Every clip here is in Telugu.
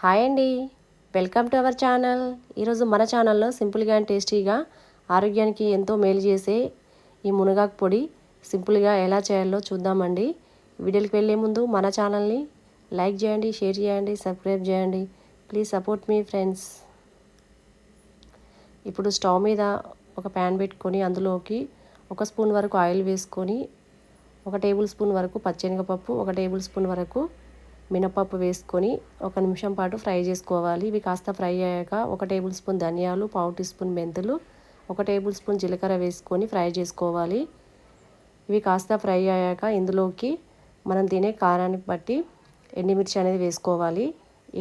హాయ్ అండి. Welcome to our channel. ఈరోజు మన ఛానల్లో సింపుల్గా అండ్ టేస్టీగా ఆరోగ్యానికి ఎంతో మేలు చేసే ఈ మునగాకు పొడి సింపుల్గా ఎలా చేయాలో చూద్దామండి. వీడియోకి వెళ్ళే ముందు మన ఛానల్ని లైక్ చేయండి షేర్ చేయండి సబ్స్క్రైబ్ చేయండి. ప్లీజ్ సపోర్ట్ మీ ఫ్రెండ్స్. ఇప్పుడు స్టవ్ మీద ఒక ప్యాన్ పెట్టుకొని అందులోకి ఒక స్పూన్ వరకు ఆయిల్ వేసుకొని ఒక టేబుల్ స్పూన్ వరకు పచ్చెనగపప్పు ఒక టేబుల్ స్పూన్ వరకు మినపప్పు వేసుకొని ఒక నిమిషం పాటు ఫ్రై చేసుకోవాలి. ఇవి కాస్త ఫ్రై అయ్యాక ఒక టేబుల్ స్పూన్ ధనియాలు పావు టీ స్పూన్ మెంతులు ఒక టేబుల్ స్పూన్ జీలకర్ర వేసుకొని ఫ్రై చేసుకోవాలి. ఇవి కాస్త ఫ్రై అయ్యాక ఇందులోకి మనం తినే కారాన్ని బట్టి ఎండుమిర్చి అనేది వేసుకోవాలి.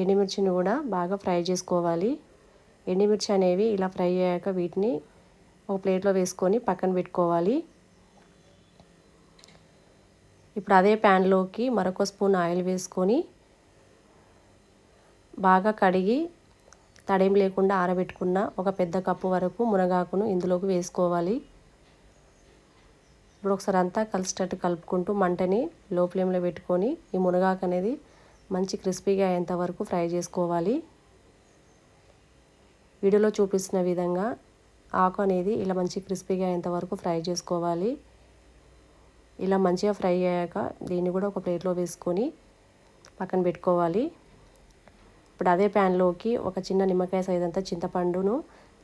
ఎండుమిర్చిని కూడా బాగా ఫ్రై చేసుకోవాలి. ఎండుమిర్చి అనేవి ఇలా ఫ్రై అయ్యాక వీటిని ఒక ప్లేట్లో వేసుకొని పక్కన పెట్టుకోవాలి. ఇప్పుడు అదే ప్యాన్లోకి మరొక స్పూన్ ఆయిల్ వేసుకొని బాగా కడిగి తడేం లేకుండా ఆరబెట్టుకున్న ఒక పెద్ద కప్పు వరకు మునగాకును ఇందులోకి వేసుకోవాలి. ఇప్పుడు ఒకసారి అంతా కలిసేటట్టు కలుపుకుంటూ మంటని లో ఫ్లేమ్లో పెట్టుకొని ఈ మునగాకు అనేది మంచి క్రిస్పీగా అయ్యేంత వరకు ఫ్రై చేసుకోవాలి. వీడియోలో చూపిస్తున్న విధంగా ఆకు అనేది ఇలా మంచి క్రిస్పీగా అయ్యేంత వరకు ఫ్రై చేసుకోవాలి. ఇలా మంచిగా ఫ్రై అయ్యాక దీన్ని కూడా ఒక ప్లేట్లో వేసుకొని పక్కన పెట్టుకోవాలి. ఇప్పుడు అదే ప్యాన్లోకి ఒక చిన్న నిమ్మకాయ సైజ్ అంతా చింతపండును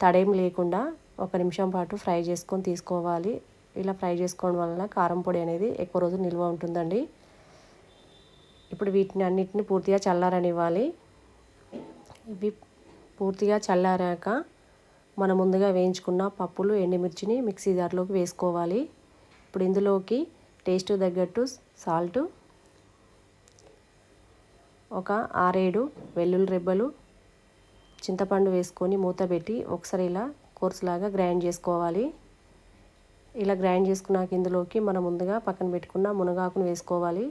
తడేం లేకుండా ఒక నిమిషం పాటు ఫ్రై చేసుకొని తీసుకోవాలి. ఇలా ఫ్రై చేసుకోవడం వలన కారం పొడి అనేది ఎక్కువ రోజులు నిల్వ ఉంటుందండి. ఇప్పుడు వీటిని అన్నిటిని పూర్తిగా చల్లారనివ్వాలి. ఇవి పూర్తిగా చల్లారాక మనం ముందుగా వేయించుకున్న పప్పులు ఎండుమిర్చిని మిక్సీ జార్లోకి వేసుకోవాలి. ఇప్పుడు ఇందులోకి టేస్ట్ తగ్గట్టు సాల్ట్ ఒక ఆరేడు వెల్లుల్లి రెబ్బలు చింతపండు వేసుకొని మూత పెట్టి ఒకసారి ఇలా కోర్సులాగా గ్రైండ్ చేసుకోవాలి. ఇలా గ్రైండ్ చేసుకున్నాక ఇందులోకి మనం ముందుగా పక్కన పెట్టుకున్న మునగాకును వేసుకోవాలి.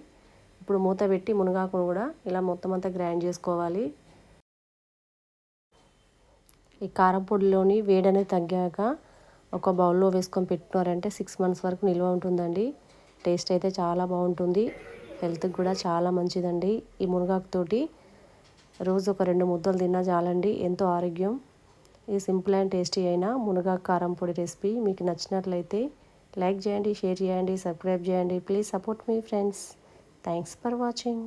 ఇప్పుడు మూత పెట్టి మునగాకును కూడా ఇలా మొత్తం అంతా గ్రైండ్ చేసుకోవాలి. ఈ కారం వేడనే తగ్గాక ఒక బౌల్లో వేసుకొని పెట్టుకున్నారంటే సిక్స్ మంత్స్ వరకు నిల్వ ఉంటుందండి. టేస్ట్ అయితే చాలా బాగుంటుంది. హెల్త్కి కూడా చాలా మంచిదండి. ఈ మునగాకుతోటి రోజు ఒక రెండు ముద్దలు తిన్నా చాలండి. ఎంతో ఆరోగ్యం. ఈ సింపుల్ అండ్ టేస్టీ అయిన మునగాకు కారం పొడి రెసిపీ. మీకు నచ్చినట్లయితే లైక్ చేయండి షేర్ చేయండి సబ్స్క్రైబ్ చేయండి. ప్లీజ్ సపోర్ట్ మీ ఫ్రెండ్స్. Thanks for watching.